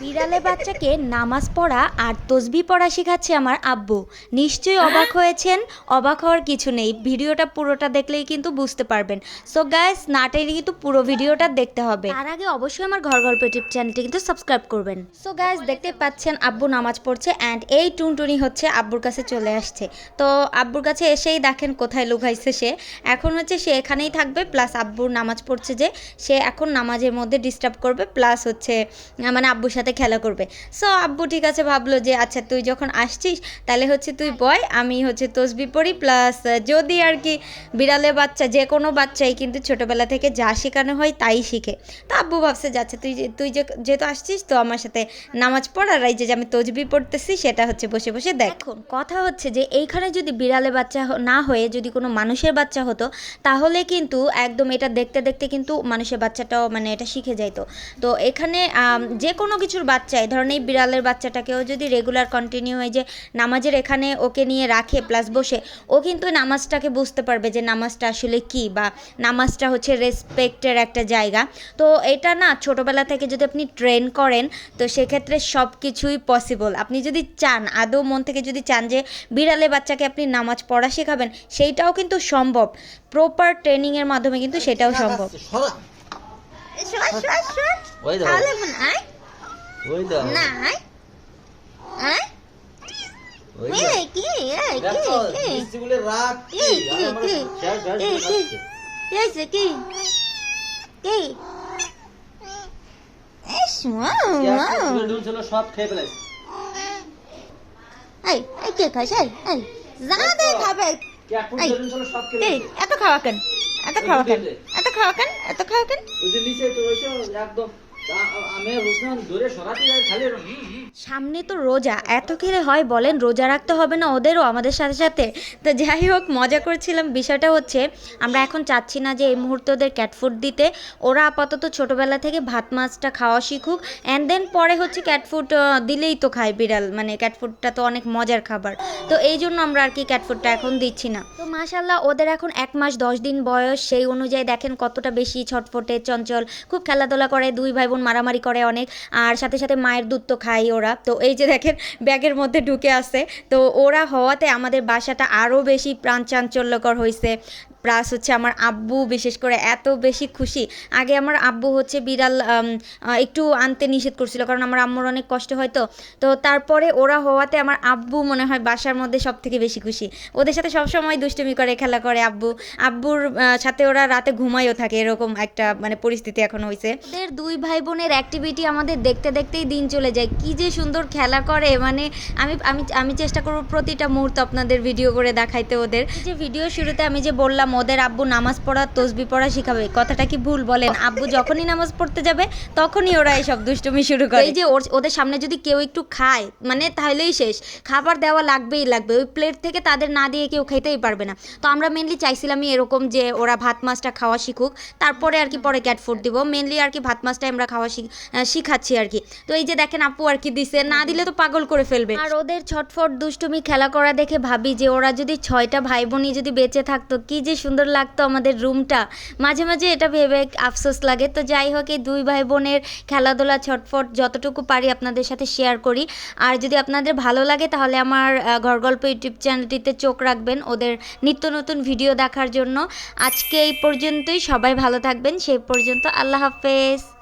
বিড়ালে বাচ্চাকে নামাজ পড়া আর তসবি পড়া শেখাচ্ছে আমার আব্বু। নিশ্চয়ই অবাক হয়েছেন অবাক হওয়ার কিছু নেই। ভিডিওটা পুরোটা দেখলেই কিন্তু বুঝতে পারবেন। সো গাইস নাটের কিন্তু পুরো ভিডিওটা দেখতে হবে। তার আগে অবশ্যই আমার ঘর গল্প ইউটিউব চ্যানেলটি কিন্তু সাবস্ক্রাইব করবেন। সো গাইস দেখতে পাচ্ছেন আব্বু নামাজ পড়ছে অ্যান্ড এই টুনটুনি হচ্ছে আব্বুর কাছে চলে আসছে। তো আব্বুর কাছে এসেই দেখেন কোথায় লুকাইছে সে। এখন হচ্ছে সে এখানেই থাকবে প্লাস আব্বুর নামাজ পড়ছে যে সে এখন নামাজের মধ্যে ডিস্টার্ব করবে প্লাস হচ্ছে মানে আব্বুর সাথে খেলা করবে। সো আব্বু ঠিক আছে ভাবলো যে আচ্ছা তুই যখন আসছিস, তাহলে হচ্ছে তুই বয়, আমি হচ্ছে তসবি পড়ি প্লাস যদি আর কি বিড়ালে বাচ্চা, যে কোনো বাচ্চাই কিন্তু ছোটোবেলা থেকে যা শেখানো হয়, তাই শিখে। তো আব্বু ভাবছে যাচ্ছে তুই তুই যেহেতু আসছিস, তো আমার সাথে নামাজ পড়ার এই যে আমি তসবি পড়তেছি, সেটা হচ্ছে বসে বসে দেখ। এখন কথা হচ্ছে যে, এইখানে যদি বিড়ালে বাচ্চা না হয়ে যদি কোনো মানুষের বাচ্চা হতো, তাহলে কিন্তু একদম এটা দেখতে দেখতে কিন্তু মানুষের বাচ্চাটাও মানে এটা শিখে যাইতো। তো এখানে যে কোনো কিছুর বাচ্চাই ধরেন এই বিড়ালের বাচ্চাটাকেও যদি রেগুলার কন্টিনিউ হয় যে নামাজের এখানে ওকে নিয়ে রাখে প্লাস বসে ও কিন্তু নামাজটাকে বুঝতে পারবে যে নামাজটা আসলে কি বা নামাজটা হচ্ছে রেসপেক্টের একটা জায়গা। তো এটা না ছোটোবেলা থেকে যদি আপনি ট্রেন করেন তো সেক্ষেত্রে সব কিছুই পসিবল আপনি যদি চান আদৌ মন থেকে যদি চান যে বিড়ালে বাচ্চাকে আপনি নামাজ পড়া শেখাবেন সেইটাও কিন্তু সম্ভব। প্রপার ট্রেনিংয়ের মাধ্যমে কিন্তু সেটাও সম্ভব। সরা ওই দাও। ওই দাও। ওই মিষ্টিগুলো রাখ কি, কি, কি? শেষ শেষ কি, কি? কি? কি কি ক্যাটফুড wow. বেলুন ছিল সব খেয়ে ফেলেছে। এই এই কে খাস? এই এই জাদে খাবে এই, এই এত খাওয়া কেন? এত খাওয়া কেন? এত খাওয়া কেন? এত খাওয়া কেন? ওই যে নিচে তো একদম। আমি বুঝলাম দূরে সরাতে খালি। সামনে তো রোজা, এত খেলে হয় বলেন, রোজা রাখতে হবে না ওদেরও আমাদের সাথে সাথে। তো যাই হোক, মজা করছিলাম। বিষয়টা হচ্ছে, আমরা এখন চাচ্ছি না যে এই মুহূর্তে ওদের ক্যাটফুড দিতে। ওরা আপাতত ছোটোবেলা থেকে ভাত মাছটা খাওয়া শিখুক অ্যান্ড দেন পরে হচ্ছে ক্যাটফুড দিলেই তো খায় বিড়াল। মানে ক্যাটফুডটা তো অনেক মজার খাবার। তো এই জন্য আমরা আর কি ক্যাটফুডটা এখন দিচ্ছি না। তো মাশাল্লাহ ওদের এখন এক মাস দশ দিন বয়স। সেই অনুযায়ী দেখেন কতটা বেশি ছটফটে, চঞ্চল। খুব খেলাধুলা করে, দুই ভাই বোন মারামারি করে অনেক। আর সাথে সাথে মায়ের দুধ তো খায় ওরা। তো এই যে দেখেন, ব্যাগের মধ্যে ঢুকে আসে তো ওরা হওয়াতে আমাদের বাসাটা আরও বেশি প্রাণ চাঞ্চল্যকর হয়েছে প্লাস হচ্ছে আমার আব্বু, বিশেষ করে এত বেশি খুশি। আগে আমার আব্বু হচ্ছে বিড়াল একটু আনতে নিষেধ করছিল, কারণ আমার আম্মুর অনেক কষ্ট হয় তো। তো তারপরে ওরা হওয়াতে আমার আব্বু মনে হয় বাসার মধ্যে সব থেকে বেশি খুশি। ওদের সাথে সবসময় দুষ্টুমি করে, খেলা করে আব্বু। আব্বুর সাথে ওরা রাতে ঘুমাইও থাকে, এরকম একটা মানে পরিস্থিতি এখন হয়েছে ওদের দুই ভাই বোনের অ্যাক্টিভিটি আমাদের দেখতে দেখতেই দিন চলে যায়। কি যে সুন্দর খেলা করে মানে আমি আমি আমি চেষ্টা করব প্রতিটা মুহূর্ত আপনাদের ভিডিও করে দেখাইতে ওদের। যে ভিডিও শুরুতে আমি যে বললাম ওদের আব্বু নামাজ পড়া তসবি পড়া শিখাবে। কথাটা কি ভুল বলেন? আব্বু যখনই নামাজ পড়তে যাবে তখনই ওরা এইসব দুষ্টুমি শুরু করে। এই যে ওদের সামনে যদি কেউ একটু খায় মানে তাহলেই শেষ। খাবার দেওয়া লাগবেই লাগবে। ওই প্লেট থেকে তাদের না দিয়ে কেউ খাইতেই পারবে না। তো আমরা মেনলি চাইছিলামই এরকম যে ওরা ভাত মাছটা খাওয়া শিখুক। তারপরে আর কি পরে ক্যাট ফুড দিব। মেনলি আর কি ভাত মাছটা আমরা খাওয়া শিখ- শিখাচ্ছি আর কি। তো এই যে দেখেন আপু আর কি দিছে। না দিলে তো পাগল করে ফেলবে। আর ওদের ছটফট দুষ্টুমি খেলা করা দেখে ভাবি যে ওরা যদি ছয়টা ভাই বোনই যদি বেঁচে থাকতো কি যে সুন্দর লাগতো আমাদের রুমটা। মাঝে মাঝে এটা ভেবে আফসোস লাগে। তো যাই হোক, এই দুই ভাই বোনের খেলাধুলা ছটফট যতটুকু পারি আপনাদের সাথে শেয়ার করি। আর যদি আপনাদের ভালো লাগে, তাহলে আমার ঘর গল্প ইউটিউব চ্যানেলটিতে চোখ রাখবেন ওদের নিত্য নতুন ভিডিও দেখার জন্য। আজকে এই পর্যন্তই। সবাই ভালো থাকবেন। সেই পর্যন্ত আল্লাহ হাফেজ।